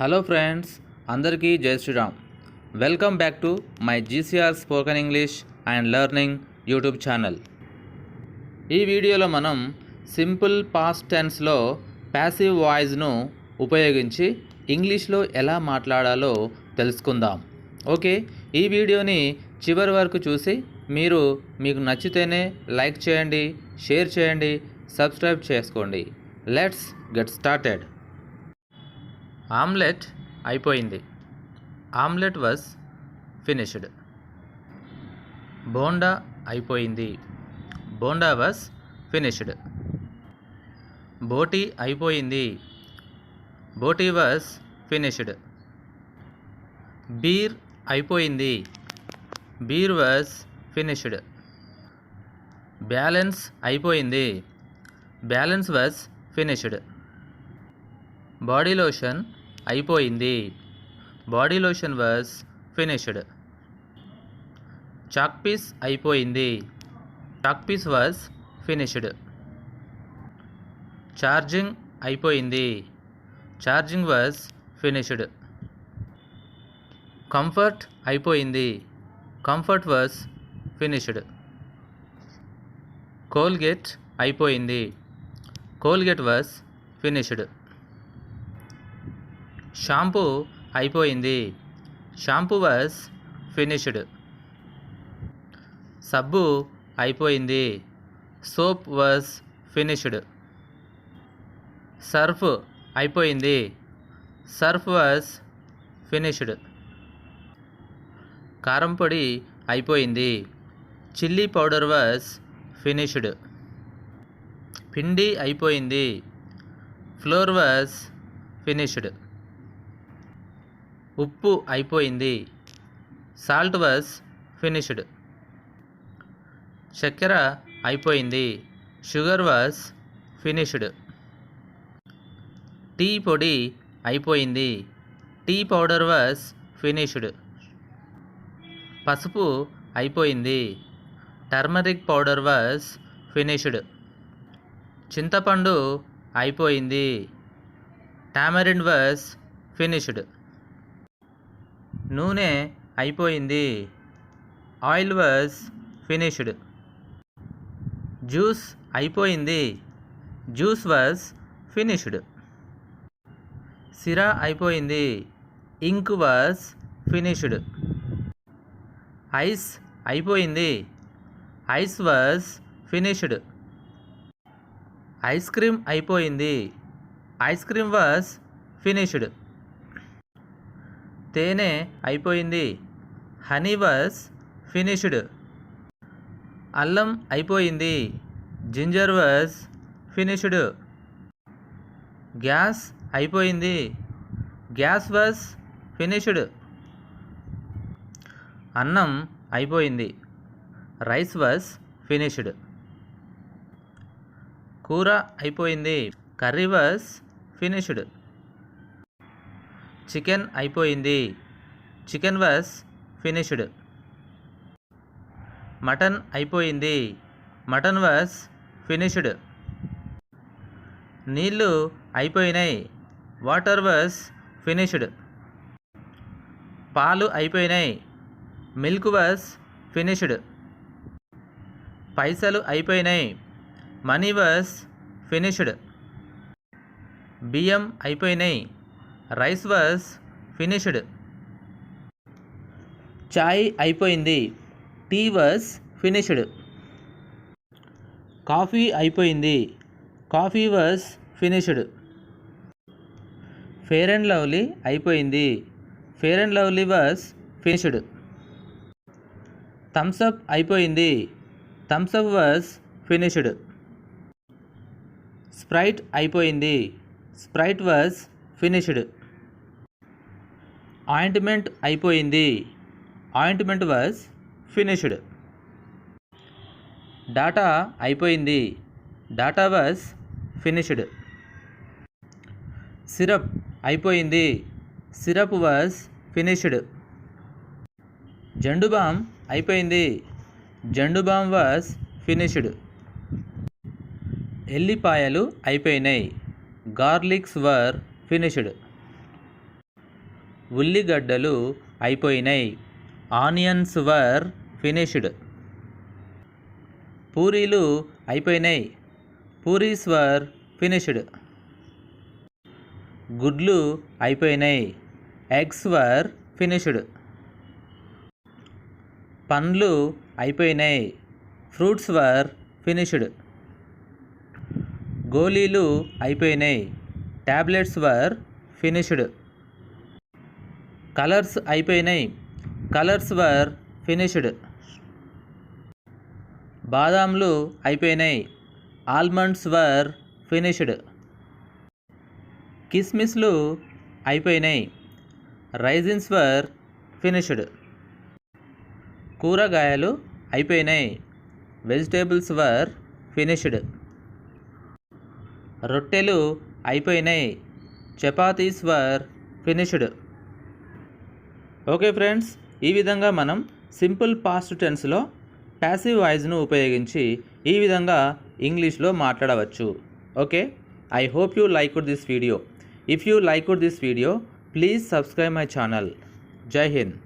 Hello friends అందరికీ జై Shriram. Welcome back to my GCR spoken English and learning YouTube channel ఈ వీడియోలో మనం సింపుల్ పాస్ట్ టెన్స్లో ప్యాసివ్ వాయిస్ను ఉపయోగించి ఇంగ్లీష్లో ఎలా మాట్లాడాలో తెలుసుకుందాం. ఓకే ఈ వీడియోని చివరి వరకు చూసి మీరు మీకు నచ్చితేనే లైక్ చేయండి షేర్ చేయండి సబ్స్క్రైబ్ చేసుకోండి. లెట్స్ గెట్ స్టార్టెడ్ ఆమ్లెట్ అయిపోయింది. Omelette was finished. బోండా అయిపోయింది. Bonda was finished. బోటీ అయిపోయింది. Boti was finished. బీర్ అయిపోయింది. Beer was finished. బ్యాలెన్స్ అయిపోయింది. Balance was finished. Body lotion అయిపోయింది. Body lotion was finished. Chalk piece అయిపోయింది. Chalk piece was finished. Charging అయిపోయింది. Charging was finished. Comfort అయిపోయింది. Comfort was finished. Colgate అయిపోయింది. Colgate was finished. Shampoo అయిపోయింది. Shampoo was finished. సబ్బు అయిపోయింది. Soap was finished. Surf అయిపోయింది. Surf was finished. కారం పొడి అయిపోయింది. Chilli powder was finished. పిండి అయిపోయింది. Flour was finished. ఉప్పు అయిపోయింది. Salt was finished. చక్కెర అయిపోయింది. Sugar was finished. టీ పొడి అయిపోయింది. Tea powder was finished. పసుపు అయిపోయింది. Turmeric powder was finished. చింతపండు అయిపోయింది. Tamarind was finished. నూనె అయిపోయింది. Oil was finished. జ్యూస్ అయిపోయింది. Juice was finished. సిరా అయిపోయింది. Ink was finished. ఐస్ అయిపోయింది. Ice was finished. Ice cream అయిపోయింది. Ice cream was finished. తేనె అయిపోయింది. Honey was finished. అల్లం అయిపోయింది. Ginger was finished. గ్యాస్ అయిపోయింది. Gas was finished. అన్నం అయిపోయింది. Rice was finished. కూర అయిపోయింది. Curry was finished. చికెన్ అయిపోయింది. Chicken was finished. మటన్ అయిపోయింది. Mutton was finished. నీళ్ళు అయిపోయినాయి. Water was finished. పాలు అయిపోయినాయి. Milk was finished. పైసలు అయిపోయినాయి. Money was finished. బియ్యం అయిపోయినాయి. Rice was finished. చాయ్ అయిపోయింది. Tea was finished. కాఫీ అయిపోయింది. Coffee was finished. Fair and lovely అయిపోయింది. Fair and lovely was finished. Thums Up అయిపోయింది. Thums Up was finished. Sprite అయిపోయింది. Sprite was finished. Ointment అయిపోయింది. Ointment was finished. Data అయిపోయింది. Data was finished. Syrup అయిపోయింది. Syrup was finished. Zandu balm అయిపోయింది. Zandu balm was finished. ఎల్లిపాయలు అయిపోయినాయి. Garlics were finished. ఉల్లిగడ్డలు అయిపోయినాయి ఆనియన్స్ వర్ ఫినిష్డ్. పూరీలు అయిపోయినాయి పూరీస్ వర్ ఫినిష్డ్. గుడ్లు అయిపోయినాయి ఎగ్స్ వర్ ఫినిష్డ్. పండ్లు అయిపోయినాయి ఫ్రూట్స్ వర్ ఫినిష్డ్. గోళీలు అయిపోయినాయి ట్యాబ్లెట్స్ వర్ ఫినిష్డ్. కలర్స్ అయిపోయినాయి. Colours were finished. బాదాంలు అయిపోయినాయి. Almonds were finished. కిస్మిస్లు అయిపోయినాయి. Raisins were finished. కూరగాయలు అయిపోయినాయి. Vegetables were finished. రొట్టెలు అయిపోయినాయి. Chapatis were finished. Okay friends ఈ విధంగా మనం సింపుల్ పాస్ట్ టెన్స్లో ప్యాసివ్ వాయిస్ను ఉపయోగించి ఈ విధంగా ఇంగ్లీష్లో మాట్లాడవచ్చు. Okay? I hope you like this video if you like this video please subscribe my channel జై హింద్